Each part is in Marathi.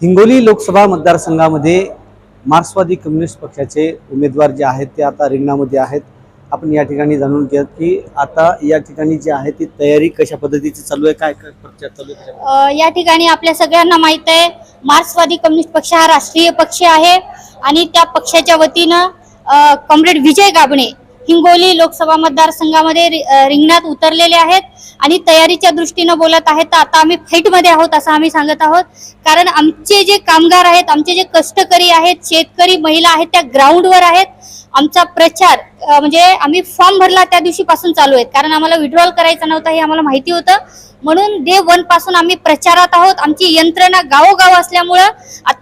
हिंगोली लोकसभा मतदारसंघामध्ये मार्क्सवादी कम्युनिस्ट पक्षाचे उमेदवार जे आहेत ते आता रिंगणामध्ये आहेत. आपण या ठिकाणी जाणून घेऊयात की आता या ठिकाणी जी आहे ती तयारी कशा पद्धतीची चालू आहे? काय काय प्रचार चालू आहे या ठिकाणी आपल्या सगळ्यांना माहीत आहे मार्क्सवादी कम्युनिस्ट पक्ष हा राष्ट्रीय पक्ष आहे आणि त्या पक्षाच्या वतीनं कॉम्रेड विजय गाबणे हिंगोली लोकसभा मतदारसंघामध्ये रिंगणात उतरलेले आहेत आणि तयारीच्या दृष्टीनं बोलत आहेत. तर आता आम्ही फाईटमध्ये आहोत असं आम्ही सांगत आहोत. कारण आमचे जे कामगार आहेत आमचे जे कष्टकरी आहेत शेतकरी महिला आहेत त्या ग्राउंडवर आहेत. आमचा प्रचार म्हणजे आम्ही फॉर्म भरला त्या दिवशीपासून चालू आहेत. कारण आम्हाला विड्रॉल करायचा नव्हता हे आम्हाला माहिती होतं. म्हणून डे वनपासून आम्ही प्रचारात आहोत. आमची यंत्रणा गावोगाव असल्यामुळं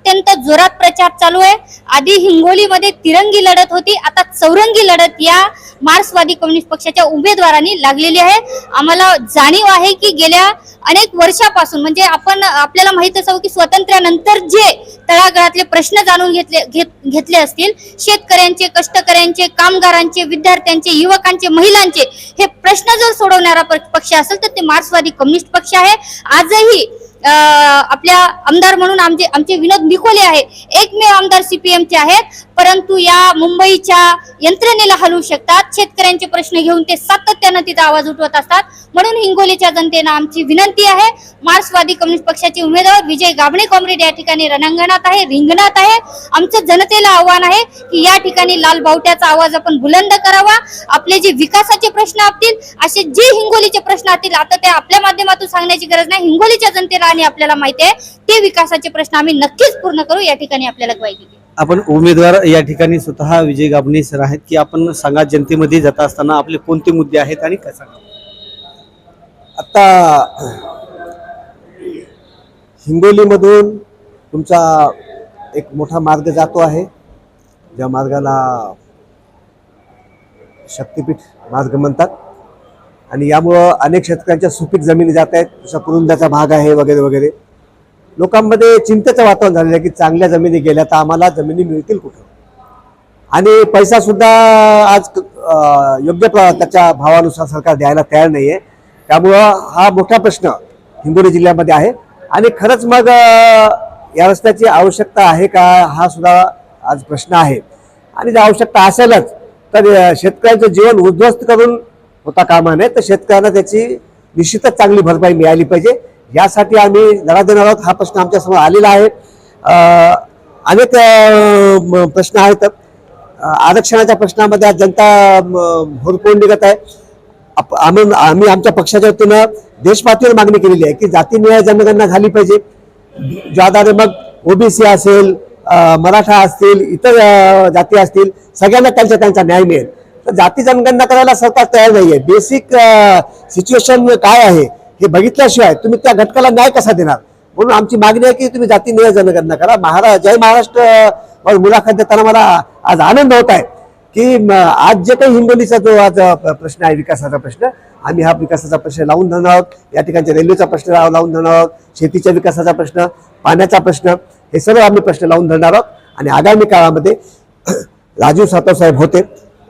अत्यंत जोरात प्रचार चालू आहे. आधी हिंगोलीमध्ये तिरंगी लढत होती आता चौरंगी लढत या मार्क्सवादी कम्युनिस्ट पक्षाच्या उमेदवारांनी लागलेली आहे. आम्हाला जाणीव आहे की गेल्या अनेक वर्षापासून म्हणजे आपण आपल्याला माहीत असावं की स्वातंत्र्यानंतर जे तळागाळातले प्रश्न जाणून घेतले घेत- घेतले असतील शेतकऱ्यांचे कष्टकऱ्यांचे कामगारांचे विद्यार्थ्यांचे युवकांचे महिलांचे हे प्रश्न जर सोडवणारा प- पक्ष असेल तर ते मार्क्सवादी कम्युनिस्ट पक्ष आहे. आजही आपल्या आमदार म्हणून आमचे आमचे विनोद निकोले आहे. एकमेव आमदार सीपीएमचे आहेत. परंतु या मुंबईच्या यंत्रणेला हलवू शकतात. शेतकऱ्यांचे प्रश्न घेऊन ते सातत्यानं तिचा आवाज उठवत असतात. म्हणून हिंगोलीच्या जनतेनं आमची विनंती आहे मार्क्सवादी कम्युनिस्ट पक्षाचे उमेदवार विजय गाबणे कॉम्रेड या ठिकाणी रणांगणात आहे रिंगणात आहे. आमचं जनतेला आव्हान आहे की या ठिकाणी लाल बावट्याचा आवाज आपण बुलंद करावा. आपले जे विकासाचे प्रश्न असतील असे जे हिंगोलीचे प्रश्न असतील आता ते आपल्या माध्यमातून सांगण्याची गरज नाही. हिंगोलीच्या जनतेला आणि आपल्याला माहिती आहे ते विकासाचे प्रश्न आम्ही नक्कीच पूर्ण करू. या ठिकाणी आपल्याला ग्वाही दिली. आपण उमेदवार या ठिकाणी स्वतः विजय गाबणे सर आहेत की आपण सांगा जनतेमध्ये जात असताना आपले कोणते मुद्दे आहेत आणि काय आता हिंगोलीमधून तुमचा एक मोठा मार्ग जातो आहे. ज्या मार्गाला शक्तीपीठ मार्ग म्हणतात. आणि यामुळं अनेक शेतकऱ्यांच्या सुपीक जमिनी जात आहेत. जसा कुरुंदाचा भाग आहे वगैरे वगैरे. लोकांमध्ये चिंतेचं वातावरण झालेलं आहे की चांगल्या जमिनी गेल्या तर आम्हाला जमिनी मिळतील कुठं? आणि पैसा सुद्धा आज योग्य प्र- त्याच्या भावानुसार सरकार द्यायला तयार नाही आहे त्यामुळं हा मोठा प्रश्न हिंगोली जिल्ह्यामध्ये आहे. आणि खरंच मग या रस्त्याची आवश्यकता आहे का हा सुद्धा आज प्रश्न आहे. आणि जर आवश्यकता असेलच तर शेतकऱ्यांचं जीवन उद्ध्वस्त करून होता कामा नये. तर शेतकऱ्यांना त्याची निश्चितच चांगली भरपाई मिळाली पाहिजे. यासाठी आम्ही लढा देणार आहोत हा प्रश्न आमच्यासमोर आलेला आहे. अनेक प्रश्न आहेत. आरक्षणाच्या प्रश्नामध्ये आज जनता होरपोळून निघत आहे. आप- आम्ही आम्ही आमच्या पक्षाच्या वतीनं देशपातळीवर मागणी केलेली आहे की जातीनिहाय जनगणना झाली पाहिजे. ज्याद्वारे मग ओबीसी असेल मराठा असतील इतर जाती असतील सगळ्यांना त्यांचा त्यांचा न्याय मिळेल. तर जाती जनगणना करायला सरकार तयार नाही आहे बेसिक सिच्युएशन काय आहे? हे बघितल्याशिवाय तुम्ही त्या घटकाला न्याय कसा देणार? म्हणून आमची मागणी आहे की तुम्ही जाती निय जनगणना करा. महाराज जय महाराष्ट्र. मुलाखत देताना मला आज आनंद होत आहे की आज जे काही हिंगोलीचा जो आज प्रश्न आहे विकासाचा प्रश्न आम्ही हा विकासाचा प्रश्न लावून धरणार आहोत. या ठिकाणच्या रेल्वेचा प्रश्न लावून धरणार आहोत. शेतीच्या विकासाचा प्रश्न पाण्याचा प्रश्न हे सर्व आम्ही प्रश्न लावून धरणार आहोत. आणि आगामी काळामध्ये राजीव सातव साहेब होते.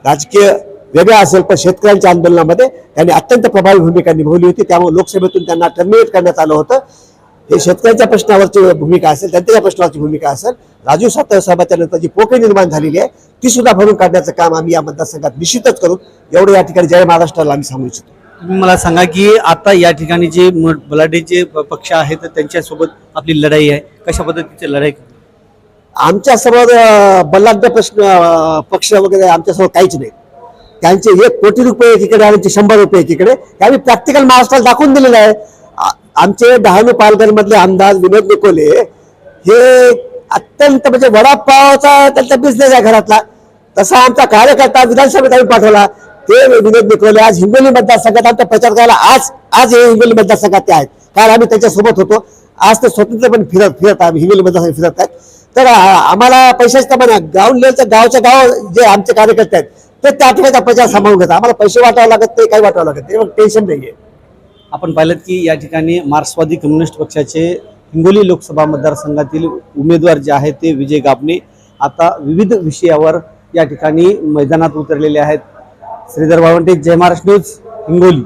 राजकीय वेगळा असेल पण शेतकऱ्यांच्या आंदोलनामध्ये त्यांनी अत्यंत प्रभावी भूमिका निभावली होती. त्यामुळे लोकसभेतून त्यांना टर्मिनेट करण्यात आलं होतं. हे शेतकऱ्यांच्या प्रश्नावरची भूमिका असेल जनतेच्या प्रश्नावरची भूमिका असेल राजीव सातव साहेबांच्या नंतर जी पोकळी निर्माण झालेली आहे. ती सुद्धा भरून काढण्याचं काम आम्ही या मतदारसंघात निश्चितच करू. एवढं या ठिकाणी जय महाराष्ट्राला आम्ही सांगू इच्छितो. तुम्ही मला सांगा की आता या ठिकाणी जे बलाढ्य प- पक्ष आहेत तर त्यांच्यासोबत आपली लढाई आहे. कशा पद्धतीची लढाई आमच्यासमोर अं, बलाढ्य प्रश्न पक्ष वगैरे आमच्यासमोर काहीच नाही. त्यांचे एक कोटी रुपये एकीकडे आणि आमचे शंभर रुपये एकीकडे हे आम्ही प्रॅक्टिकल महाराष्ट्राला दाखवून दिलेलं आहे. आमचे डहाणू पालघर मधले आमदार विनोद निकोले हे अत्यंत म्हणजे वडापावचा त्यांचा बिझनेस आहे घरातला. तसा आमचा कार्यकर्ता विधानसभेत आम्ही पाठवला. ते विनोद निकोले आज हिंगोली मतदारसंघात आमचा प्रचार करायला आज आज हे हिंगोली मतदारसंघात ते आहेत. कारण आम्ही त्यांच्यासोबत होतो. आज ते स्वतंत्रपणे फिरत फिरत आम्ही हिंगोली मतदारसंघात फिरत आहेत. तर आम्हाला पैशाच म्हणा ग्राउंड लेवलचं गावच्या गाव जे आमचे कार्यकर्ते आहेत ते त्या ठिकाणी प्रचार सांभाळून घेतात आम्हाला पैसे वाटावं लागत नाही काही वाटावं लागत नाही. टेन्शन नाही आहे आपण पाहिलं की या ठिकाणी मार्क्सवादी कम्युनिस्ट पक्षाचे हिंगोली लोकसभा मतदारसंघातील उमेदवार जे आहेत ते विजय गाबणे. आता विविध विषयावर या ठिकाणी मैदानात उतरलेले आहेत. श्रीधर बावंटे जय महाराष्ट्र न्यूज हिंगोली.